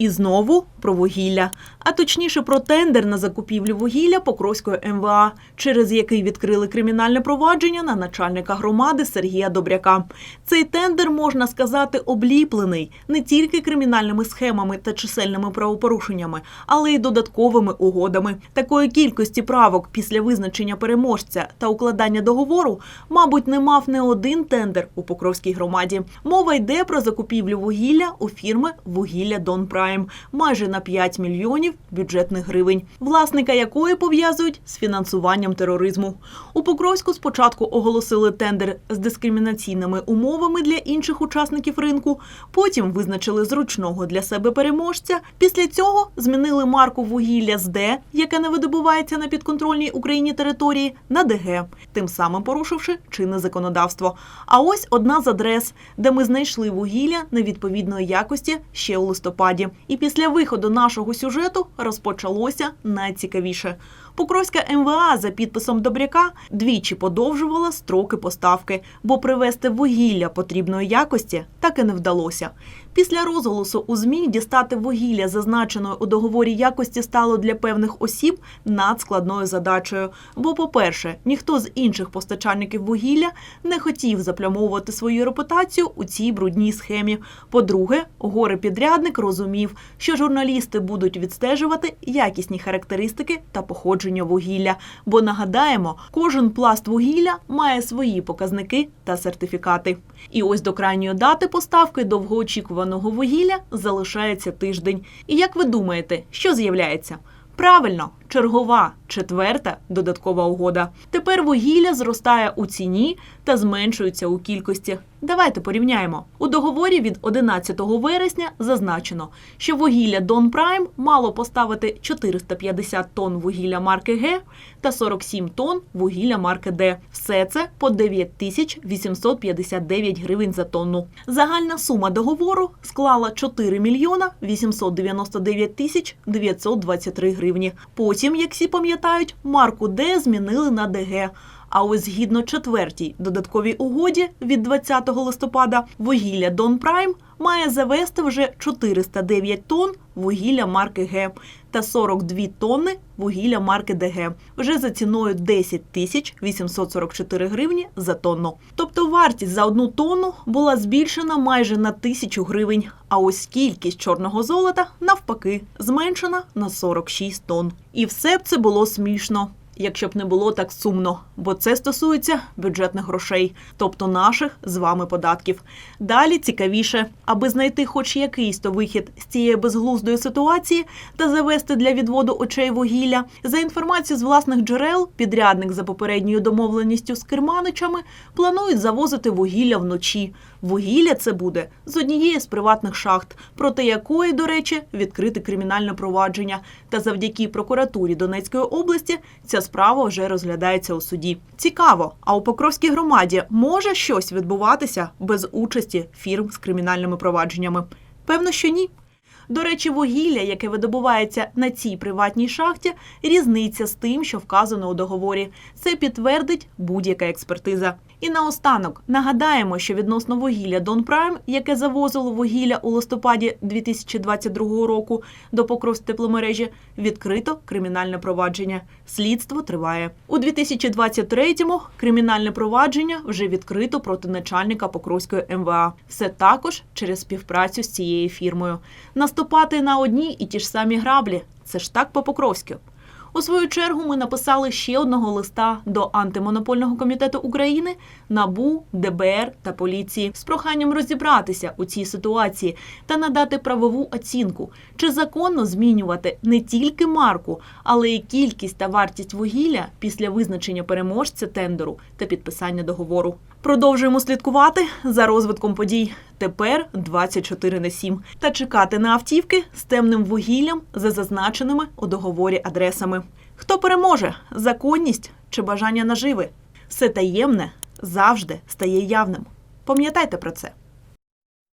І знову про вугілля, а точніше про тендер на закупівлю вугілля Покровської МВА, через який відкрили кримінальне провадження на начальника громади Сергія Добряка. Цей тендер можна сказати обліплений не тільки кримінальними схемами та чисельними правопорушеннями, але й додатковими угодами. Такої кількості правок після визначення переможця та укладання договору, мабуть, не мав не один тендер у Покровській громаді. Мова йде про закупівлю вугілля у фірми Вугілля Дон Прайм майже на 5 мільйонів бюджетних гривень, власника якої пов'язують з фінансуванням тероризму. У Покровську спочатку оголосили тендер з дискримінаційними умовами для інших учасників ринку. Потім визначили зручного для себе переможця. Після цього змінили марку вугілля з Д, яке не видобувається на підконтрольній Україні території, на ДГ, тим самим порушивши чинне законодавство. А ось одна з адрес, де ми знайшли вугілля невідповідної якості ще у листопаді. І після виходу нашого сюжету розпочалося найцікавіше. Покровська МВА за підписом Добряка двічі подовжувала строки поставки, бо привезти вугілля потрібної якості так і не вдалося. Після розголосу у ЗМІ дістати вугілля, зазначеної у договорі якості, стало для певних осіб надскладною задачею. Бо, по-перше, ніхто з інших постачальників вугілля не хотів заплямовувати свою репутацію у цій брудній схемі. По-друге, горе-підрядник розумів, що журналісти будуть відстежувати якісні характеристики та походження вугілля. Бо нагадаємо, кожен пласт вугілля має свої показники та сертифікати. І ось до крайньої дати поставки довгоочікуваного вугілля залишається тиждень. І як ви думаєте, що з'являється? Правильно, чергова, четверта додаткова угода. Тепер вугілля зростає у ціні та зменшується у кількості. Давайте порівняємо. У договорі від 11 вересня зазначено, що вугілля Дон Прайм мало поставити 450 тонн вугілля марки Г та 47 тонн вугілля марки Д. Все це по 9859 гривень за тонну. Загальна сума договору склала 4 мільйона 899 тисяч 923 гривні. Як всі пам'ятають, марку Д змінили на ДГ. А ось згідно четвертій додатковій угоді від 20 листопада вугілля Дон Прайм має завести вже 409 тонн вугілля марки Г та 42 тонни вугілля марки ДГ вже за ціною 10 тисяч 844 гривні за тонну. Тобто вартість за одну тонну була збільшена майже на тисячу гривень. А ось кількість чорного золота навпаки зменшена на 46 тонн. І все б це було смішно якщо б не було так сумно, бо це стосується бюджетних грошей, тобто наших з вами податків. Далі цікавіше, аби знайти хоч якийсь то вихід з цієї безглуздої ситуації та завести для відводу очей вугілля. За інформацією з власних джерел, підрядник за попередньою домовленістю з керманичами планують завозити вугілля вночі. Вугілля це буде з однієї з приватних шахт, проти якої, до речі, відкрите кримінальне провадження. Та завдяки прокуратурі Донецької області ця справа вже розглядається у суді. Цікаво, а у Покровській громаді може щось відбуватися без участі фірм з кримінальними провадженнями? Певно, що ні. До речі, вугілля, яке видобувається на цій приватній шахті, різниця з тим, що вказано у договорі. Це підтвердить будь-яка експертиза. І наостанок нагадаємо, що відносно вугілля Дон Прайм, яке завозило вугілля у листопаді 2022 року до Покровськ тепломережі, відкрито кримінальне провадження. Слідство триває у 2023-му Кримінальне провадження вже відкрито проти начальника Покровської МВА. Все також через співпрацю з цією фірмою. Наступати на одні і ті ж самі граблі. Це ж так по Покровську. У свою чергу ми написали ще одного листа до антимонопольного комітету України, НАБУ, ДБР та поліції з проханням розібратися у цій ситуації та надати правову оцінку, чи законно змінювати не тільки марку, але й кількість та вартість вугілля після визначення переможця тендеру та підписання договору. Продовжуємо слідкувати за розвитком подій. Тепер 24 на 7. та чекати на автівки з темним вугіллям за зазначеними у договорі адресами. Хто переможе законність чи бажання наживи? Все таємне завжди стає явним. Пам'ятайте про це.